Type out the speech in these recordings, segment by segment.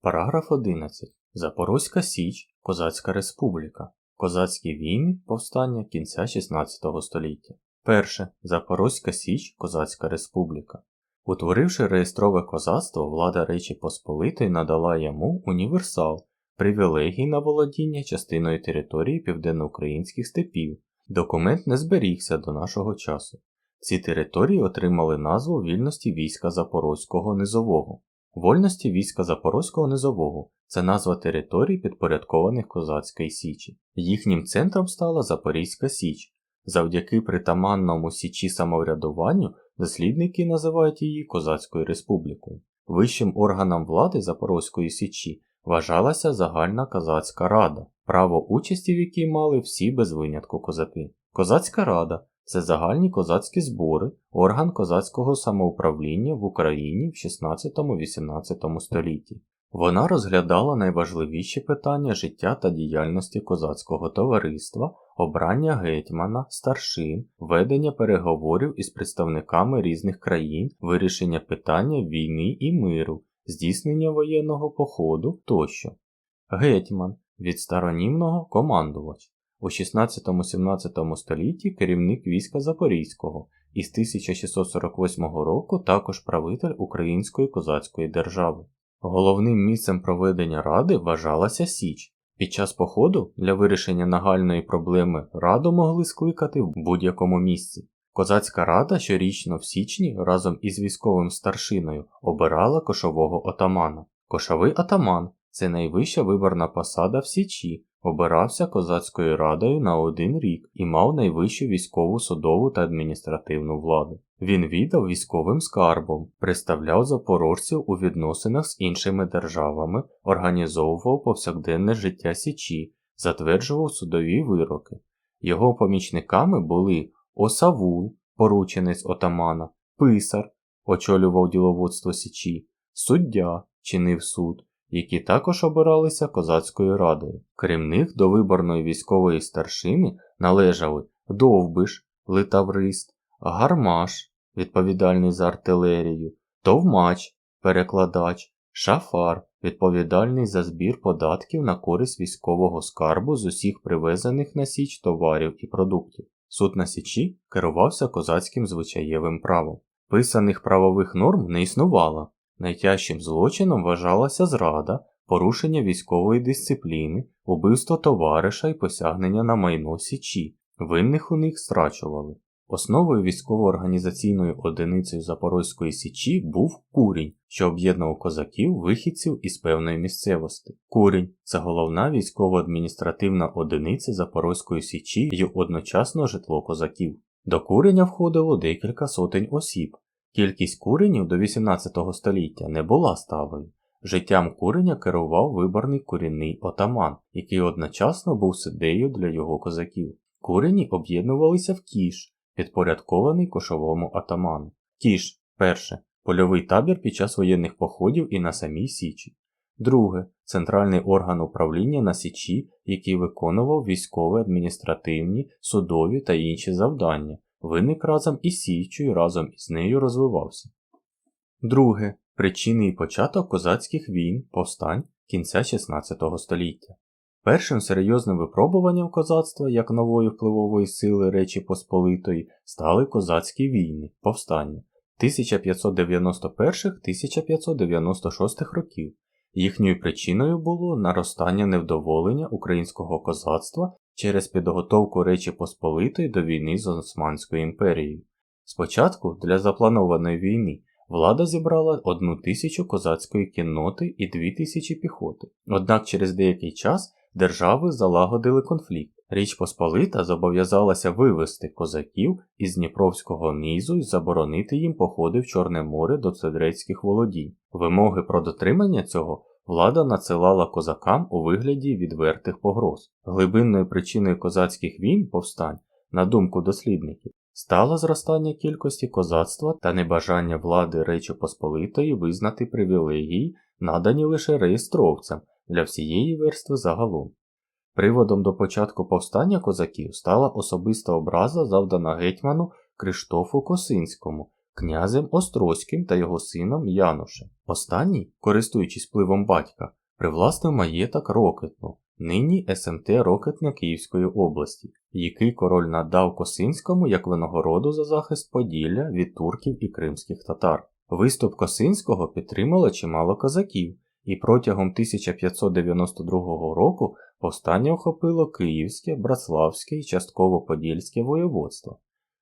Параграф 11. Запорозька Січ, Козацька Республіка. Козацькі війни повстання кінця 16 століття. Перше. Запорозька Січ, Козацька Республіка. Утворивши реєстрове козацтво, влада Речі Посполитої надала йому універсал, привілегій на володіння частиною території південноукраїнських степів. Документ не зберігся до нашого часу. Ці території отримали назву вільності війська Запорозького низового. Вольності війська Запорозького низового це назва територій, підпорядкованих Козацької Січі. Їхнім центром стала Запорізька Січ. Завдяки притаманному січі самоврядуванню дослідники називають її Козацькою республікою. Вищим органом влади Запорозької Січі вважалася загальна козацька рада, право участі в якій мали всі без винятку козаки. Козацька рада це загальні козацькі збори, орган козацького самоуправління в Україні в 16-18 столітті. Вона розглядала найважливіші питання життя та діяльності козацького товариства, обрання гетьмана, старшин, ведення переговорів із представниками різних країн, вирішення питання війни і миру, здійснення воєнного походу тощо. Гетьман від старонімного командувач. У 16-17 столітті керівник війська Запорізького і з 1648 року також правитель Української козацької держави. Головним місцем проведення ради вважалася Січ. Під час походу для вирішення нагальної проблеми раду могли скликати в будь-якому місці. Козацька рада щорічно в січні разом із військовим старшиною обирала кошового отамана. Кошовий атаман це найвища виборна посада в Січі, обирався козацькою радою на один рік і мав найвищу військову судову та адміністративну владу. Він віддав військовим скарбом, представляв запорожців у відносинах з іншими державами, організовував повсякденне життя Січі, затверджував судові вироки. Його помічниками були Осавул, порученець отамана, писар, очолював діловодство Січі, суддя, чинив суд, які також обиралися козацькою радою. Крім них до виборної військової старшини належали Довбиш, литаврист, Гармаш, відповідальний за артилерію, Товмач, перекладач, Шафар, відповідальний за збір податків на користь військового скарбу з усіх привезених на Січ товарів і продуктів. Суд на Січі керувався козацьким звичаєвим правом. Писаних правових норм не існувало. Найтяжчим злочином вважалася зрада, порушення військової дисципліни, убивство товариша і посягнення на майно Січі. Винних у них страчували. Основою військово-організаційною одиницею Запорозької Січі був курінь, що об'єднував козаків вихідців із певної місцевості. Курінь це головна військово-адміністративна одиниця Запорозької Січі і одночасно житло козаків. До куреня входило декілька сотень осіб. Кількість куренів до 18 століття не була сталою. Життям куреня керував виборний курінний отаман, який одночасно був суддею для його козаків. Курені об'єднувалися в кіш, підпорядкований кошовому атаману. Кіш, перше, польовий табір під час воєнних походів і на самій Січі. Друге центральний орган управління на Січі, який виконував військові, адміністративні, судові та інші завдання, виник разом із Січчю і разом із нею розвивався. Друге причини і початок козацьких війн, повстань кінця 16 століття. Першим серйозним випробуванням козацтва як нової впливової сили Речі Посполитої стали козацькі війни, повстання 1591-1596 років. Їхньою причиною було наростання невдоволення українського козацтва через підготовку Речі Посполитої до війни з Османською імперією. Спочатку для запланованої війни влада зібрала одну тисячу козацької кінноти і дві тисячі піхоти. Однак через деякий час держави залагодили конфлікт. Річ Посполита зобов'язалася вивести козаків із Дніпровського низу і заборонити їм походи в Чорне море до цедрецьких володінь. Вимоги про дотримання цього влада надсилала козакам у вигляді відвертих погроз. Глибинною причиною козацьких війн повстань, на думку дослідників, стало зростання кількості козацтва та небажання влади Речі Посполитої визнати привілегії, надані лише реєстровцям для всієї верстви загалом. Приводом до початку повстання козаків стала особиста образа, завдана гетьману Криштофу Косинському, князем Острозьким та його сином Янушем. Останній, користуючись впливом батька, привласнив маєток Рокетну, нині СМТ Рокетне Київської області, який король надав Косинському як винагороду за захист Поділля від турків і кримських татар. Виступ Косинського підтримало чимало козаків, і протягом 1592 року повстання охопило Київське, Братславське і частково Подільське воєводство.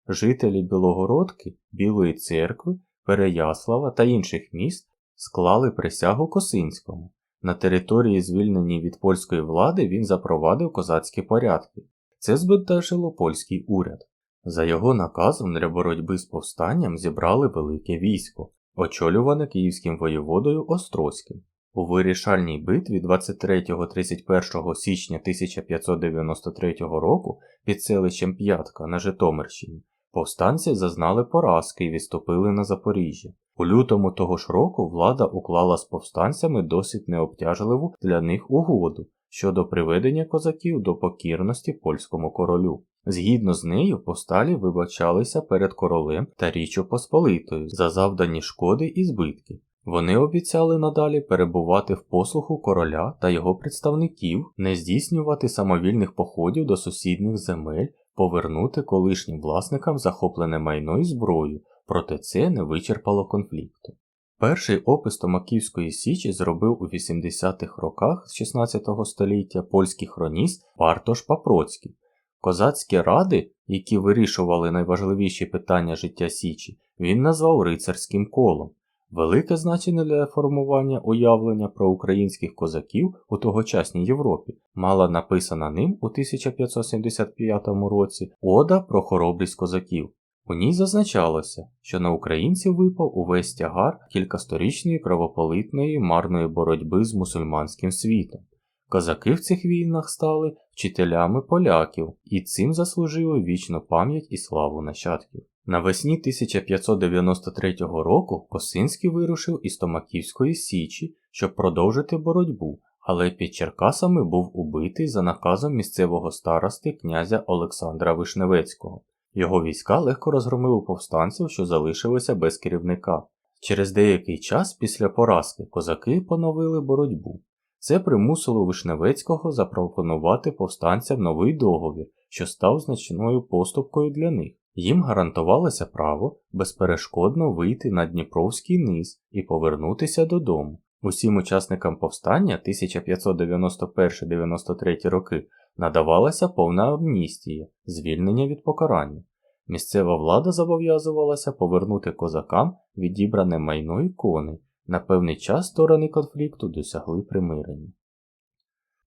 Жителі Білогородки, Білої церкви, Переяслава та інших міст склали присягу Косинському. На території, звільненій від польської влади, він запровадив козацькі порядки. Це збентежило польський уряд. За його наказом для боротьби з повстанням зібрали велике військо, очолюване київським воєводою Острозьким. У вирішальній битві 23-31 січня 1593 року під селищем П'ятка на Житомирщині повстанці зазнали поразки і відступили на Запоріжжя. У лютому того ж року влада уклала з повстанцями досить необтяжливу для них угоду щодо приведення козаків до покірності польському королю. Згідно з нею, повсталі вибачалися перед королем та Річчю Посполитою за завдані шкоди і збитки. Вони обіцяли надалі перебувати в послуху короля та його представників, не здійснювати самовільних походів до сусідніх земель, повернути колишнім власникам захоплене майно і зброю, проте це не вичерпало конфлікту. Перший опис Томаківської Січі зробив у 80-х роках з 16 століття польський хроніст Партош Папроцький. Козацькі ради, які вирішували найважливіші питання життя Січі, він назвав рицарським колом. Велике значення для формування уявлення про українських козаків у тогочасній Європі мала написана ним у 1575 році Ода про хоробрість козаків. У ній зазначалося, що на українців випав увесь тягар кількасторічної кровополитної марної боротьби з мусульманським світом. Козаки в цих війнах стали вчителями поляків і цим заслужили вічну пам'ять і славу нащадків. Навесні 1593 року Косинський вирушив із Томаківської Січі, щоб продовжити боротьбу, але під Черкасами був убитий за наказом місцевого старости князя Олександра Вишневецького. Його війська легко розгромили повстанців, що залишилися без керівника. Через деякий час після поразки козаки поновили боротьбу. Це примусило Вишневецького запропонувати повстанцям новий договір, що став значною поступкою для них. Їм гарантувалося право безперешкодно вийти на Дніпровський низ і повернутися додому. Усім учасникам повстання 1591-93 роки надавалася повна амністія, звільнення від покарання. Місцева влада зобов'язувалася повернути козакам відібране майно і кони. На певний час сторони конфлікту досягли примирення.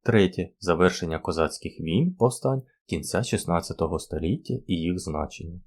Третє завершення козацьких війн повстань кінця 16 століття і їх значення.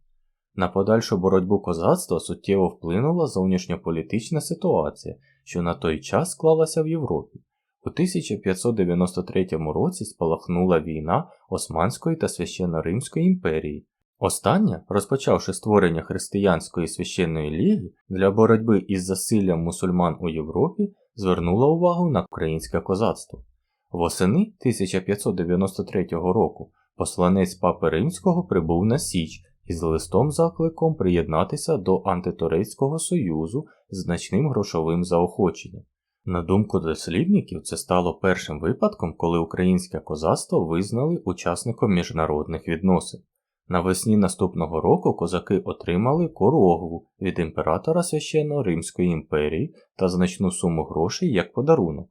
На подальшу боротьбу козацтва суттєво вплинула зовнішньополітична ситуація, що на той час склалася в Європі. У 1593 році спалахнула війна Османської та Священно-Римської імперії. Остання, розпочавши створення Християнської священної ліги для боротьби із засиллям мусульман у Європі, звернула увагу на українське козацтво. Восени 1593 року посланець Папи Римського прибув на Січ із листом закликом приєднатися до антитурецького союзу з значним грошовим заохоченням. На думку дослідників, це стало першим випадком, коли українське козацтво визнали учасником міжнародних відносин. Навесні наступного року козаки отримали корогву від імператора священно Римської імперії та значну суму грошей як подарунок.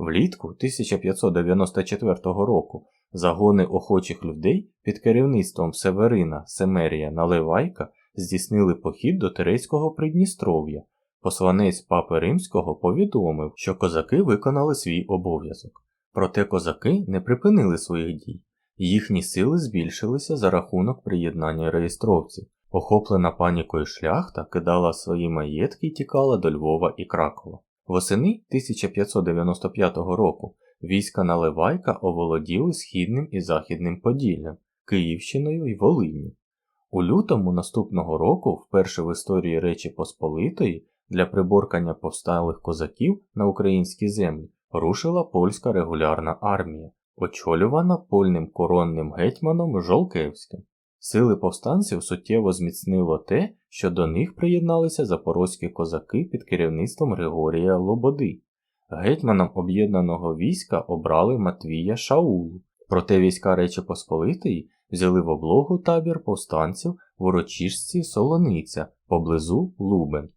Влітку 1594 року загони охочих людей під керівництвом Северина Семерія Наливайка здійснили похід до Терецького Придністров'я. Посланець Папи Римського повідомив, що козаки виконали свій обов'язок. Проте козаки не припинили своїх дій. Їхні сили збільшилися за рахунок приєднання реєстровців. Охоплена панікою шляхта кидала свої маєтки і тікала до Львова і Кракова. Восени 1595 року війська Наливайка оволоділи Східним і Західним Поділлям, Київщиною і Волинню. У лютому наступного року, вперше в історії Речі Посполитої, для приборкання повсталих козаків на українській землі рушила польська регулярна армія очолювана польним коронним гетьманом Жолкевським. Сили повстанців суттєво зміцнило те, що до них приєдналися запорозькі козаки під керівництвом Григорія Лободи. Гетьманом об'єднаного війська обрали Матвія Шаулу, проте війська Речі Посполитої взяли в облогу табір повстанців в урочишці Солониця поблизу Лубен.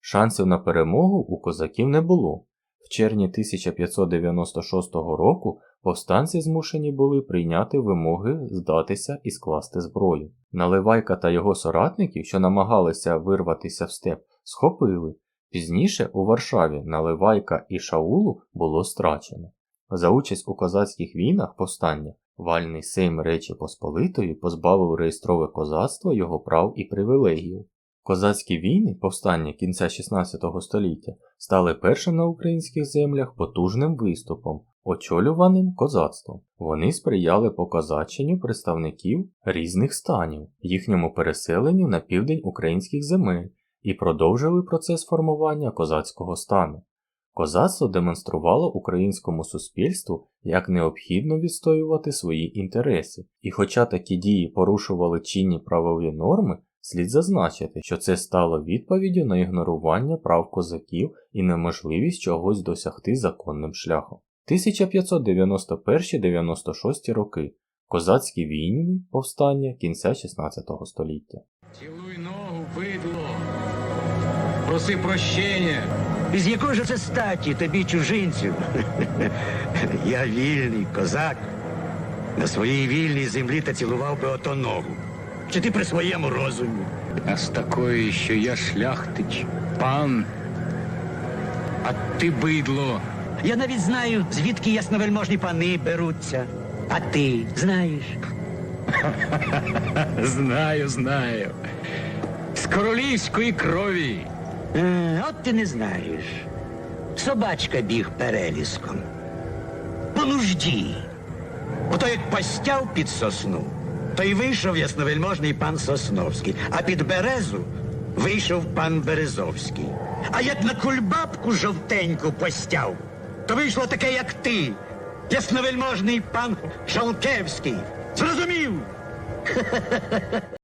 Шансів на перемогу у козаків не було. В червні 1596 року повстанці змушені були прийняти вимоги здатися і скласти зброю. Наливайка та його соратників, що намагалися вирватися в степ, схопили. Пізніше у Варшаві Наливайка і Шаулу було страчено. За участь у козацьких війнах повстання вальний сейм Речі Посполитої позбавив реєстрове козацтво його прав і привілегів. Козацькі війни повстання кінця 16 століття стали першим на українських землях потужним виступом, очолюваним козацтвом. Вони сприяли покозаченню представників різних станів, їхньому переселенню на південь українських земель і продовжили процес формування козацького стану. Козацтво демонструвало українському суспільству, як необхідно відстоювати свої інтереси, і хоча такі дії порушували чинні правові норми, слід зазначити, що це стало відповіддю на ігнорування прав козаків і неможливість чогось досягти законним шляхом. 1591-96 роки Козацькі війни повстання кінця 16 століття. Цілуй ногу, бидло. Проси прощення. З якої ж це статі тобі чужинцю? Я вільний козак. На своїй вільній землі та цілував би ото ногу. Чи ти при своєму розумі? А з такої, що я шляхтич, пан, а ти бидло. Я навіть знаю, звідки ясновельможні пани беруться. А ти знаєш? Знаю, знаю. З королівської крові. Е, от ти не знаєш. Собачка біг переліском. По нужді. Ото як постяв під сосну, то й вийшов ясновельможний пан Сосновський, а під березу вийшов пан Березовський. А як на кульбабку жовтеньку постяв, то вийшло таке, як ти, ясновельможний пан Шалкевський. Зрозумів?